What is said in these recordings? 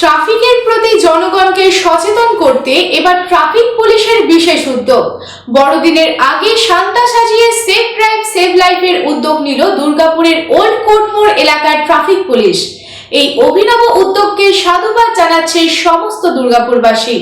ট্রাফিকের প্রতি জনগণকে সচেতন করতে এবার ট্রাফিক পুলিশের বিশেষ উদ্যোগ। বড়দিনের আগে শান্তা সাজিয়ে সেফ ড্রাইভ সেভ লাইফের উদ্যোগ নিল দুর্গাপুরের ওল্ড কোটমোড় এলাকার ট্রাফিক পুলিশ। এই অভিনব উদ্যোগকে সাধুবাদ জানাচ্ছে সমস্ত দুর্গাপুরবাসী।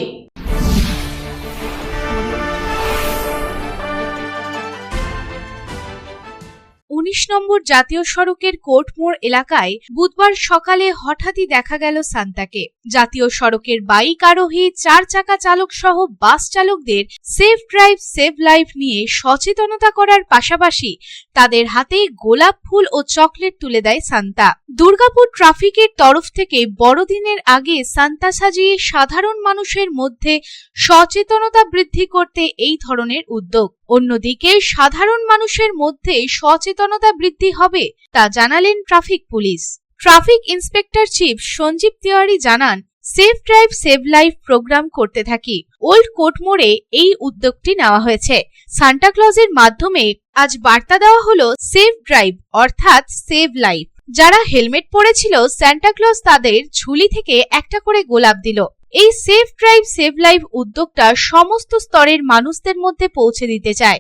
উনিশ নম্বর জাতীয় সড়কের কোর্টমোড় এলাকায় বুধবার সকালে হঠাৎই দেখা গেল সান্তাকে। জাতীয় সড়কের বাইক আরোহী, চার চাকা চালক সহ বাস চালকদের সেফ ড্রাইভ সেভ লাইফ নিয়ে সচেতনতা করার পাশাপাশি তাদের হাতে গোলাপ ফুল ও চকলেট তুলে দেয় সান্তা। দুর্গাপুর ট্রাফিকের তরফ থেকে বড়দিনের আগে সান্তা সাজিয়ে সাধারণ মানুষের মধ্যে সচেতনতা বৃদ্ধি করতে এই ধরনের উদ্যোগ। অন্যদিকে সাধারণ মানুষের মধ্যে সচেতনতা বৃদ্ধি হবে, তা জানালেন traffic police. Traffic inspector chief Sanjeev Tiwari জানান, safe drive, save life programme করতে থাকি। ওল্ড কোর্ট মোড়ে এই উদ্যোগটি নেওয়া হয়েছে। সান্টা ক্লজের মাধ্যমে আজ বার্তা দেওয়া হলো সেফ ড্রাইভ অর্থাৎ সেভ লাইফ। যারা হেলমেট পরেছিল স্যান্টা ক্লজ তাদের ঝুলি থেকে একটা করে গোলাপ দিল। এই সেফ ড্রাইভ সেভ লাইফ উদ্যোগটা সমস্ত স্তরের মানুষদের মধ্যে পৌঁছে দিতে চায়।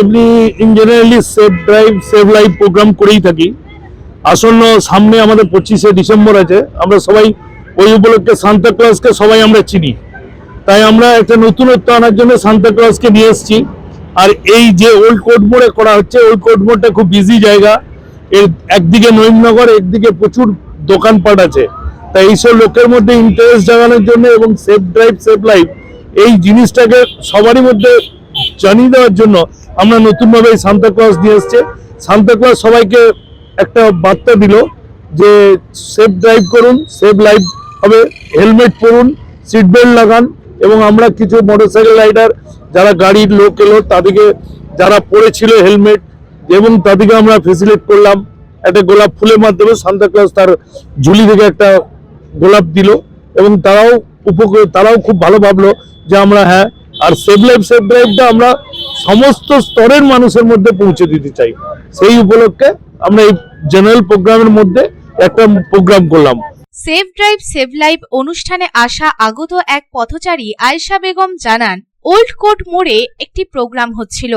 এমনি in generally save drive save life programme করেই থাকি। আসন্ন সামনে আমাদের পঁচিশে ডিসেম্বর আছে। আমরা সবাই ওই উপলক্ষে সান্তা ক্লজকে সবাই আমরা চিনি। তাই আমরা একটা নতুনত্ব আনার জন্য সান্তা ক্লজকে নিয়ে এসেছি। আর এই যে ওল্ড কোর্ট মোড়ে করা হচ্ছে ওল্ড কোর্ট মোড়টা খুব বিজি জায়গা। এর একদিকে নৈমনগর একদিকে প্রচুর দোকানপাট আছে। তাই এইসব লোকের মধ্যে ইন্টারেস্ট জাগানোর জন্য এবং সেফ ড্রাইভ সেফ লাইফ এই জিনিসটাকে সবারই মধ্যে জানিয়ে দেওয়ার জন্য আমরা নতুনভাবে এই সান্তা ক্লজ নিয়ে এসছে। সান্তা ক্লজ সবাইকে একটা বার্তা দিল যে সেফ ড্রাইভ করুন সেফ লাইফ হবে। হেলমেট পরুন সিট বেল্ট লাগান এবং আমরা কিছু মোটরসাইকেল রাইডার যারা গাড়ির লোক এলো, তাদেরকে যারা পড়েছিল হেলমেট এবং তাদেরকে আমরা ফেসিলেট করলাম। একটা গোলাপ ফুলের মাধ্যমে সান্তা ক্লজ তার ঝুলি থেকে একটা গোলাপ দিল এবং তারাও উপকৃত, তারাও খুব ভালো ভাবলো যে আমরা হ্যাঁ আর সেভ লাইফ সেভ ড্রাইভটা আমরা সমস্ত স্তরের মানুষের মধ্যে পৌঁছে দিতে চাই। সেই উপলক্ষে আমরা এই জেনারেল প্রোগ্রামের মধ্যে একটা প্রোগ্রাম করলাম। সেভ ড্রাইভ সেভ লাইফ অনুষ্ঠানে আসা আগত এক পথচারী আয়েশা বেগম জানান ওল্ড কোর্ট মোড়ে একটি প্রোগ্রাম হচ্ছিল।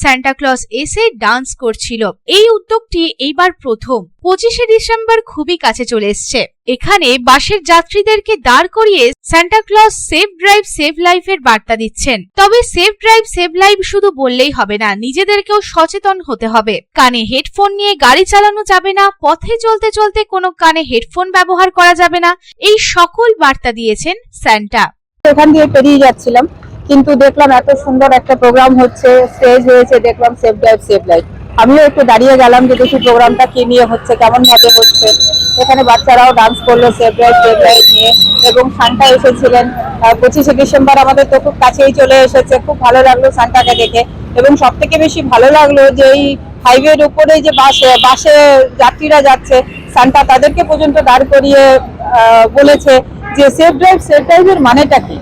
স্যান্টা ক্লজ এসে ডান্স করছিল। এই উদ্যোগটি এইবার প্রথম। পঁচিশে ডিসেম্বর খুবই কাছে চলে এসছে। এখানে বাসের যাত্রীদেরকে দাঁড় করিয়ে Santa Claus save drive save লাইফের বার্তা দিচ্ছেন। তবে সেভ ড্রাইভ সেভ লাইফ শুধু বললেই হবে না, নিজেদেরকেও সচেতন হতে হবে। কানে হেডফোন নিয়ে গাড়ি চালানো যাবে না, পথে চলতে চলতে কোনো কানে হেডফোন ব্যবহার করা যাবে না, এই সকল বার্তা দিয়েছেন স্যান্টা এখান দিয়ে পেরিয়ে যাচ্ছিলাম। কিন্তু দেখলাম এত সুন্দর একটা প্রোগ্রাম হচ্ছে স্টেজ হয়েছে দেখলাম সেফ ড্রাইভ সেভ লাইফ আমিও একটু দাঁড়িয়ে গেলাম যে দেখি প্রোগ্রামটা কি নিয়ে হচ্ছে কেমন ভাবে হচ্ছে। এখানে বাচ্চারাও ডান্স করল সেফ ড্রাইভ সেভ লাইফ নিয়ে। এবং সান্টা এসেছিলেন। পঁচিশে ডিসেম্বর আমাদের তো খুব কাছেই চলে এসেছে। খুব ভালো লাগল সান্টাকে দেখে। এবং সব থেকে বেশি ভালো লাগল যে এই হাইওয়ের উপরে যে বাসে বাসে যাত্রীরা যাচ্ছে, সান্টা তাদেরকে পর্যন্ত দাঁড় করিয়ে বলেছে যে সেফ ড্রাইভ সেফ ড্রাইভের মানেটা কি?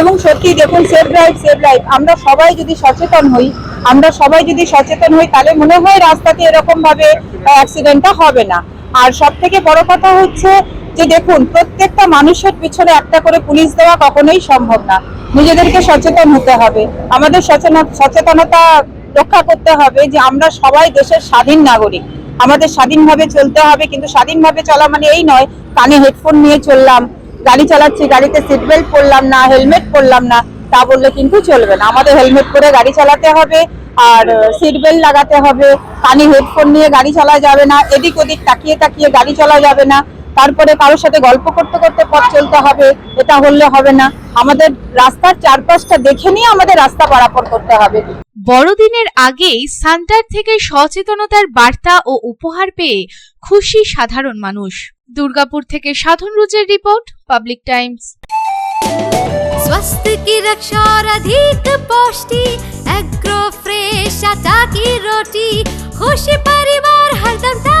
এবং সত্যি দেখুন সেফ ড্রাইভ সেভ লাইফ আমরা সবাই যদি সচেতন হই, আমরা সবাই যদি সচেতন হই, তাহলে মনে হয় রাস্তাতে এরকম ভাবে অ্যাক্সিডেন্টটা হবে না। আর সব থেকে বড় কথা হচ্ছে যে দেখুন, প্রত্যেকটা মানুষের পিছনে একটা করে পুলিশ দেওয়া কখনোই সম্ভব না। নিজেদেরকে সচেতন হতে হবে। আমাদের সচেতন, সচেতনতা রক্ষা করতে হবে যে আমরা সবাই দেশের স্বাধীন নাগরিক। আমাদের স্বাধীনভাবে চলতে হবে, কিন্তু স্বাধীনভাবে চলা মানে এই নয়, কানে হেডফোন নিয়ে চললাম। গাড়ি চালাচ্ছি, গাড়িতে সিট বেল্ট পরলাম না হেলমেট পরলাম না, তা বললে কিন্তু চলবে না। আমাদের হেলমেট পরে গাড়ি চালাতে হবে, আর সিট বেল্ট লাগাতে হবে। কানে হেডফোন নিয়ে গাড়ি চালা যাবে না, এদিক ওদিক তাকিয়ে তাকিয়ে গাড়ি চলা যাবে না। তারপরে কারোর সাথে গল্প করতে করতে পথ চলতে হবে এটা হলে হবে না আমাদের রাস্তার চারপাশটা দেখে নিয়ে আমাদের রাস্তা পারাপার করতে হবে বড়দিনের আগেই সান্টার থেকে সচেতনতার বার্তা ও উপহার পেয়ে খুশি সাধারণ মানুষ দুর্গাপুর থেকে সাধন রুজের রিপোর্ট पाब्लिक टाइम्स स्वास्थ्य की रक्षा और अधिक पौष्टि एग्रो फ्रेश आटा की रोटी खुशी परिवार हरदम ताजा टेस्ट